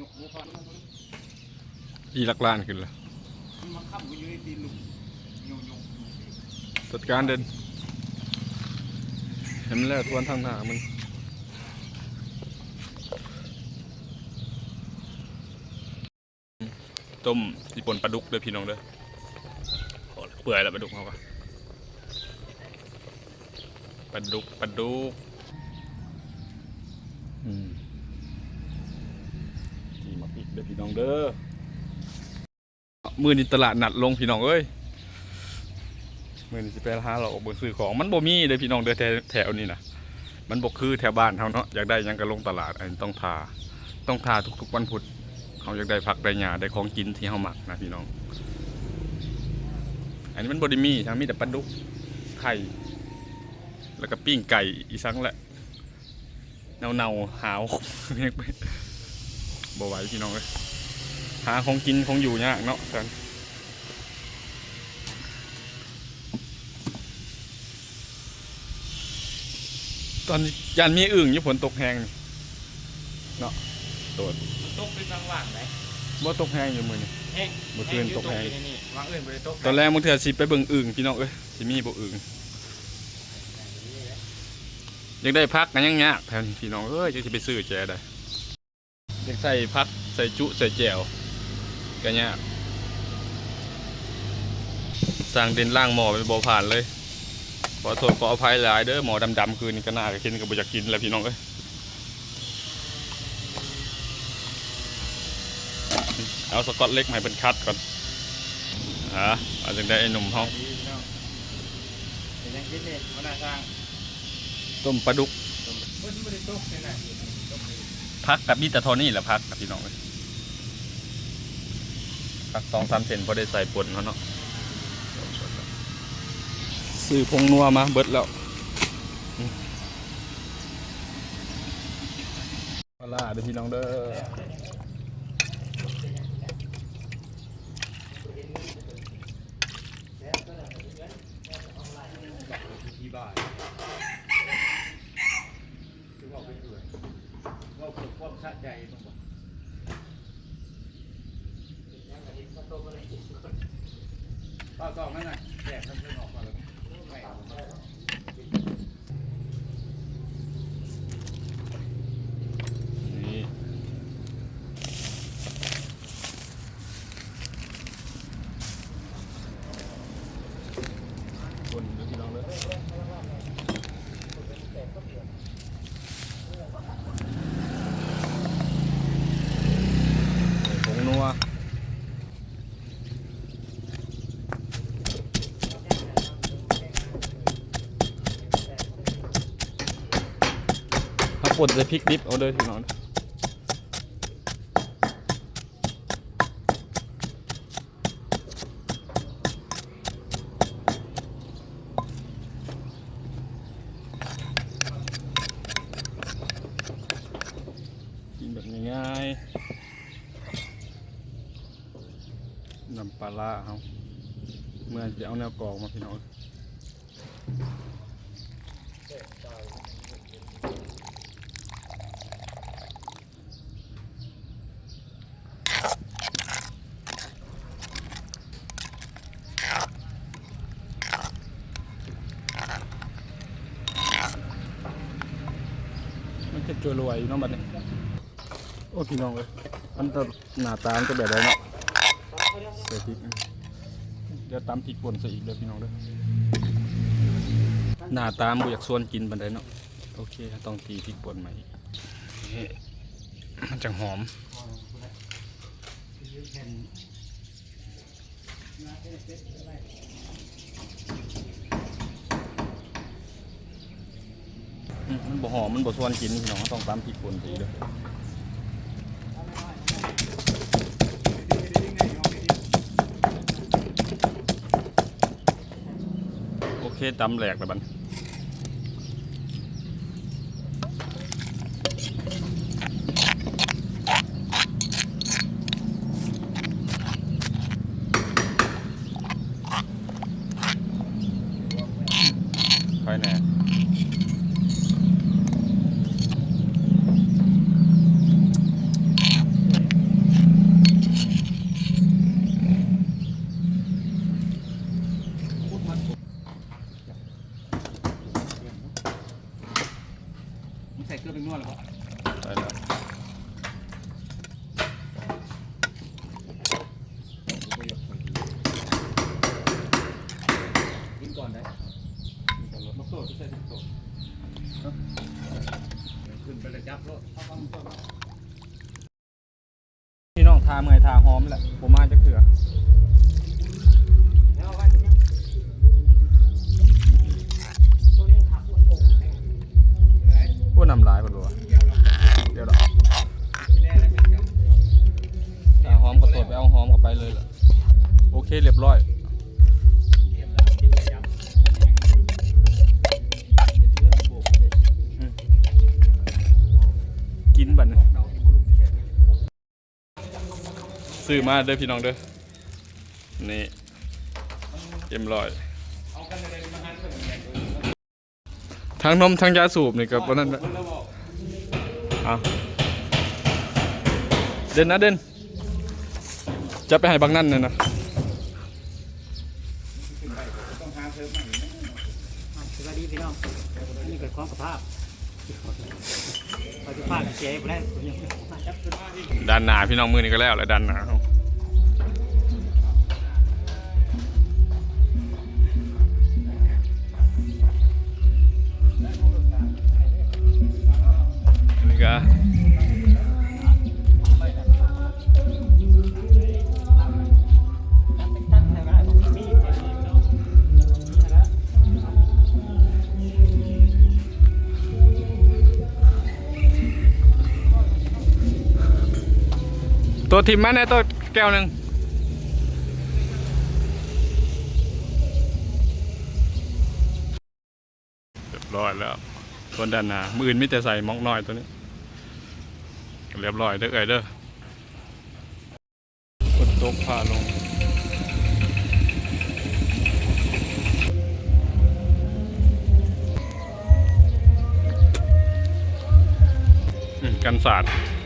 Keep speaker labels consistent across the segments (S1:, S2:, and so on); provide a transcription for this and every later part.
S1: ยกมือพัน
S2: อีลักลานขึ้นแล้ว
S1: มันมาค้ำไว้อยู่ในตีนลุงโยกโยก
S2: จัดการเดินเห็นแล้วทวนทางหน้ามันต้มญี่ปุ่นปลาดุกด้อพี่น้องเด้อโอ้เปื่อยแล้วปลาดุกเขาก็ปลาดุกปลาดุกอืมจีมาปิดเด้อพี่ น้องเด้อมือนี้ตลาดนัดลงพี่น้องเอ้ยมือนี้สิไปหาเราออกเบิ่งซื้อของมันบ่มีเด้พี่น้องเด้อแถวแถวนี้นะมันบ่คือแถวบ้านเฮาเนาะอยากได้ยังก็ลงตลาดอันนี้ต้องทาต้องทาทุกๆวันพุธเขาอยากได้ผักได้หญ้าได้ของกินที่เขาหมักนะพี่น้อง อันนี้มันบไดิมีทั้งมีแต่ปลาดุกไข่แล้วก็ปิ้งไก่อีสังแหละเนาเนาหาวบ่ไหวพี่น้องเลย หาของกินของอยู่ยากเนาะกันตอนนี้ยันมีอึ่งอยู่ฝนตกแหงนี่เนาะตัว
S1: ตกเป็นบางว่างไหน
S2: บ่ตกแหงอยู่มือนี่
S1: แห้ง
S2: เมื่อคืนตกแห้ง
S1: อยู่นี่วางอื่นบริตก
S2: ตอนแรกมึงเถื่อสิไปเบิ่งอึ่งพี่น้องเอ้ยสิมีบ่อึ่งอยากได้พักกันยังยากแถวนี้พี่น้องเอ้ยจะสิไปซื้อแจได้อยากใส่พักใส่จุใส่แจว กันยากสร้างเด่นล่างหมอไปบ่ผ่านเลยขอโทษขออภัยหลายเด้อหมอดำๆคืนนี้ก็น่าจะกินก็บ่อยากกินแล้วพี่น้องเอ้ยเอาสกอตเล็กมาให้เป็นคัดก่อนอะเอาจังได้ไอ้หนุ่มเฮา
S1: เป็นยังคิดเนี่ยมันน่าสร้าง
S2: ต้มปลาดุก
S1: เพิ่นบริตกเนี่ยนะตกเลย
S2: พักกับมีแต่เทอนี่แหละพักกับพี่น้องเลย พักสองสามเซนพอได้ใส่ปนเขาเนาะซื้อพงนัวมาเบิดแล้วอืมปลาร้าเด้อพี่น้องเด้อ
S1: ที่บ้านคือว่าไปเถื่อนว่าเพื่อความสะใจต้องบอก สองนั่นน่ะแยกทั้งเพื่อนออกมาแล้วไม่เอา
S2: นี่คนเด้อพี่น้องเด้อผงนัว ถ้า ปนจะพริกดิบเอาเด้อพี่น้องกินแบบง่ายๆน้ำปลาร้าเขาเมื่อจะเอาแนวกรอกมาพี่น้องมันจะจัว รวยอยู่เนาะบัดนี้โอ้พี่น้องเลยมันจะหน้าตามันจะแบบไรเนาะใส่พริกเดี๋ยวตำพริกป่นใส่อีกเด้อพี่น้องเด้อหน้าตามบ่อยากส่วนกินบันไดเนาะโอเคต้องตีพริกป่นใหม่อีกนี่มันจังหอม มันบ่หอมมันบ่ส่วนกินพี่น้องต้องตามพริกป่นสีด้วยโอเคตำแหลกแล้วบัน
S1: เค
S2: เรียบร้อย
S1: กิ
S2: นบัดน
S1: เร
S2: ซื้อมาเด้อพี่น้องเด้อ นี่เอ็มร้อย
S1: เอากันอย
S2: ทั้งนมทั้งยาสูบนี่กับวันนั้นน่ะเด่นนะเด่นจะไปให้บางนั่นเนี่ยนะ
S1: ขึ้นไปต้องหาเสริมใหม่
S3: สวัสดีพี่น้องอันนี้เกิดความสภาพ ปฏิภาเจ๊ไปได้ผมยังไม่จับขึ้นมา
S2: นหนาพี่น้องมือนี่ก็แล้วแหละดันหนาเอาอันนี้ก็
S3: ตั
S2: วทิมมาในตัวแก้วหนึ่งเรียบร้อยแล้วตัวดันหนามืออื่นไมแต่จะใส่มอกน้อยตัวนี้ เรียบร้อยเด้อเอ้ยเด้อกดตกผ่าลงอืมกันศาสตร์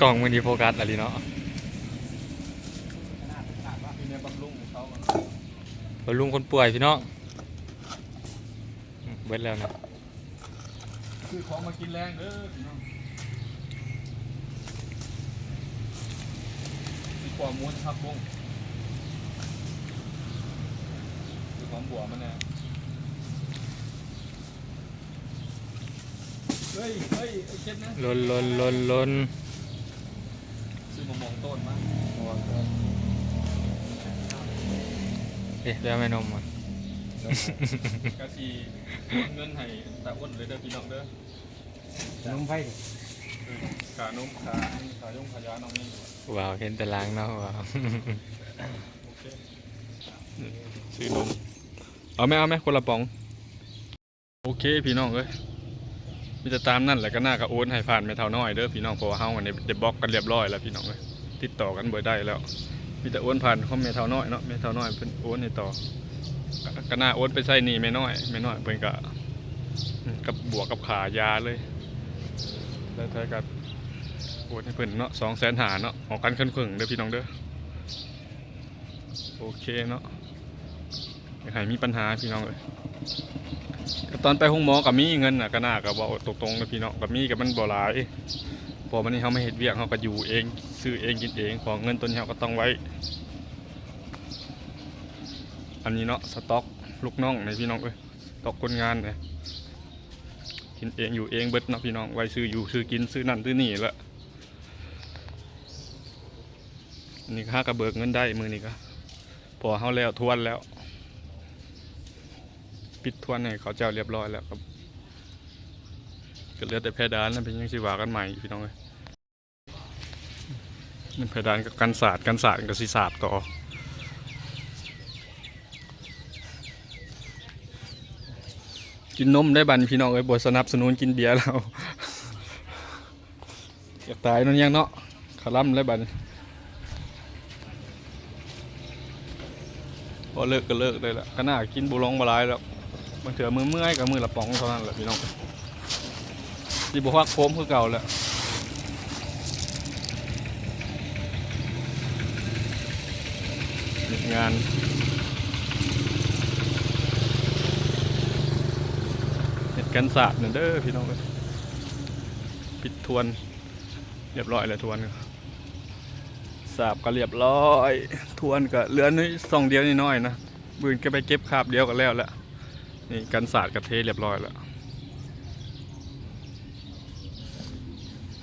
S4: กล่องมันดีโฟกัสอะไรเนาะ
S2: มีในบำรุงของเขามัน
S4: เราลุงคนป่วยพี่น้องอืมเบิดแล้วนะ
S2: คือของมากินแรงเด้อพี่น้องดีกว่าม้วนทับวงคือของบัวมันแน่เฮ้ยเฮ้ยไอ้เช็ดนะ
S4: ลนลนลนลน
S2: ซื้อ มามองต้นมา
S4: เอ๊ะแล้วไม่นมอะ
S2: กะทีเงินให้ตาอ้วนเลยเด้อพี่น้องเด้อ
S3: นุ่มไผ่
S2: ขานมขาขายงขายาน้องนี่
S4: ว้าวเห็นแต่ล้างเนาะว้าว
S2: โอเคซื้อนมเอาไหมเอาไหมคนละป๋อง โอเคพี่น้องเอ้ย มีแต่ตามนั่นแหละก็น่าก็โอนให้ผ่านไม่เท่าน้อยเด้อพี่น้องเพราะว่าเฮาอันนี้ได้บล็อกกันเรียบร้อยแล้วพี่น้องเอ้ยติดต่อกันบอร์ได้แล้วมีแต่โอนผ่านของแม่เท่าน้อยเนาะแม่เท่าน้อยเพิ่นโอนให้ต่อก็น่าโอนไปใส่หนี่แม่น้อยแม่น้อยเพิ่นก็กับบวกกับขายาเลย แล้วท้ายกับโอนให้เพิ่นเนาะสองแสนหาเนาะออกกันครึ่งครึ่งเด้อพี่น้องเด้อโอเคเนาะอย่าให้มีปัญหาพี่น้องเลย ตอนไปห้องหมอกับมีเงินน่ะก็น่าก็บอกตรงๆนะพี่น้องกับมีกับมันบ่หลายพอมันนี่เขาไม่เห็ดเวียกเขาก็อยู่เองซื้อเองกินเองของเงินตัวนี้เขาก็ต้องไว้ อันนี้เนาะสต็อกลูกน้องในพี่น้องเอ้ยสต็อกคนงานเนี่ยกินเองอยู่เองเบิดเนาะพี่น้องไว้ซื้ออยู่ซื้อกินซื้อนั่นซื้อนี่ละอันนี่ค่ากระเบิกเงินได้มือนี่ก็พอเขาแล้วทวนแล้ว ปิดทวนให้เขาเจ้าเรียบร้อยแล้วครับก็เหลือแต่เพดานแล้วเป็นยังสิวากันใหม่พี่น้องเลยนี่เพดานกับกันศาสตร์กันศาสตร์กับศิศาสตร์ต่อกินนมได้บันพี่น้องเอ้ยบทสนับสนุนกินเบียร์เราอยากตายนั่นยังเนาะขล่ำได้บันพอเลิกก็เลิกได้ละก็น่ากินบุร้องบลายแล้ว บางเถื่อมือเมื่อยกับมือละป๋องเท่านั้นแหละพี่น้องที่บอกว่าโค้มคือเก่าแหละงานเหตุการณ์ศาสตร์นั่นเด้อพี่น้องเอ้ยปิดทวน เรียบร้อยแล้วทวนก็สาบก็เรียบร้อย ทวนก็เหลือนิดสองเดียวนิดน้อยนะบืนก็ไปเก็บคาบเดียวกันแล้วแหละ นี่กันศาสตร์กับเทเรียบร้อยแล้ว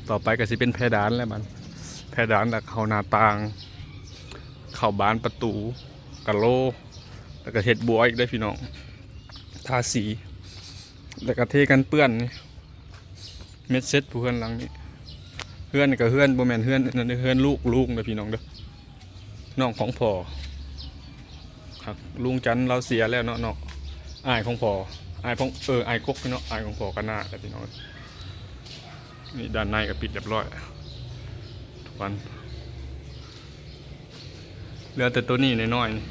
S2: ต่อไปก็สิเป็นเพดานแล้วมันเพดานแล้วเข้าหน้าต่าง เข้าบานประตูกะโล แล้วก็เห็ดบัวอีกได้พี่น้อง ทาสี แล้วก็เทกันเปื้อนนี่เม็ดเซ็ตผู้เฮือนหลังนี้เฮือนนี่ก็เฮือนโบแมนเฮือนนั่นเด้อเฮือนลูกลูกเด้อพี่น้องเด้อ น้องของพ่อครับลุงจันเราเสียแล้วเนาะเนาะ อายของพออายของเอออายกกเนาะอายของพอกันหน้าแต่พี่น้องนี่ด้านในก็ปิดเรียบร้อยทุกวันเหลือแต่ตัวนี้น้อยๆนี่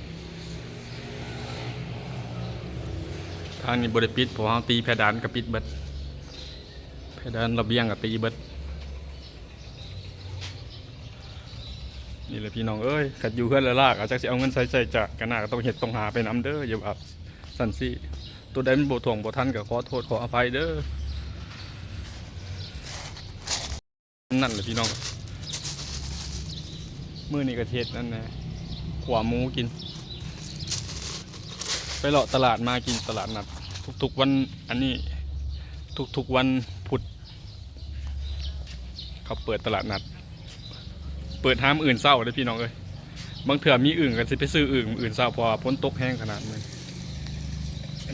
S2: ทางนี้บริปิดเพราะว่าเราตีเพดานกับปิดเบิดเพดานระเบียงกับตีเบิดนี่แหละพี่น้องเอ้ยขัดอยู่เพื่อนละลากอาจจะสิเอาเงินใส่ใจจากกันหน้าก็ต้องเห็ดต้องหาไปน้ำเด้ออย่าแบบ สันสิตัวใดมันโบถ่วงโบทันก็ขอโทษขออภัยเด้อนั่นแหละพี่น้องมือนี่กระเทศนั่นนะขวาหมูกิน ไปเลาะตลาดมากินตลาดนัด ทุกๆวันอันนี้ทุกๆวันพุธเขาเปิดตลาดนัด เปิดห้ามอื่นเศร้าเลยพี่น้องเอ้ยบางเถื่อมีอื่นกันสิไปซื้ออื่นอื่นเศร้าพอพ้นตกแห้งขนาดเลย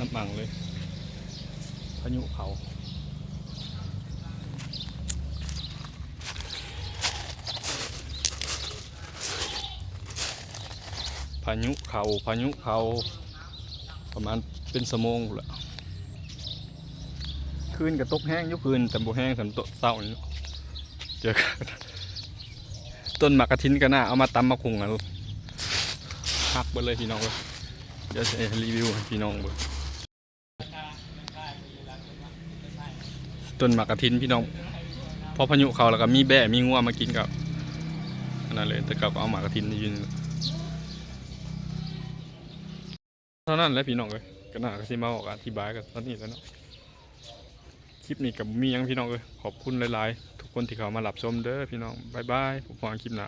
S2: น้ำมังเลยพายุเขาพายุเขาพายุเขาประมาณเป็นสมองแหละคืนกับตกแห้งยุคืนแต่บ่แห้งสำตเศร้าเนาเจอกันต้นหมากกระทินกันน่าเอามาตำมาคุงอะหักไปเลยพี่น้องเลยเดี๋ยวจะรีวิวให้พี่น้องเบิ่ง ต้นหมากกระทินพี่น้องพอพายุเขาแล้วก็มีแบะมีงัวมากินกับอันนั้นเลยแต่กับเอาหมากกระทินยืนเท่านั้นแหละพี่น้องเลยก็น่าก็สิมาออกอธิบายกันตอนนี้แล้วเนาะคลิปนี้กับมียังพี่น้องเลยขอบคุณหลายๆ ทุกคนที่เขามารับชมเด้อพี่น้องบายบายผมฟังคลิปหน้า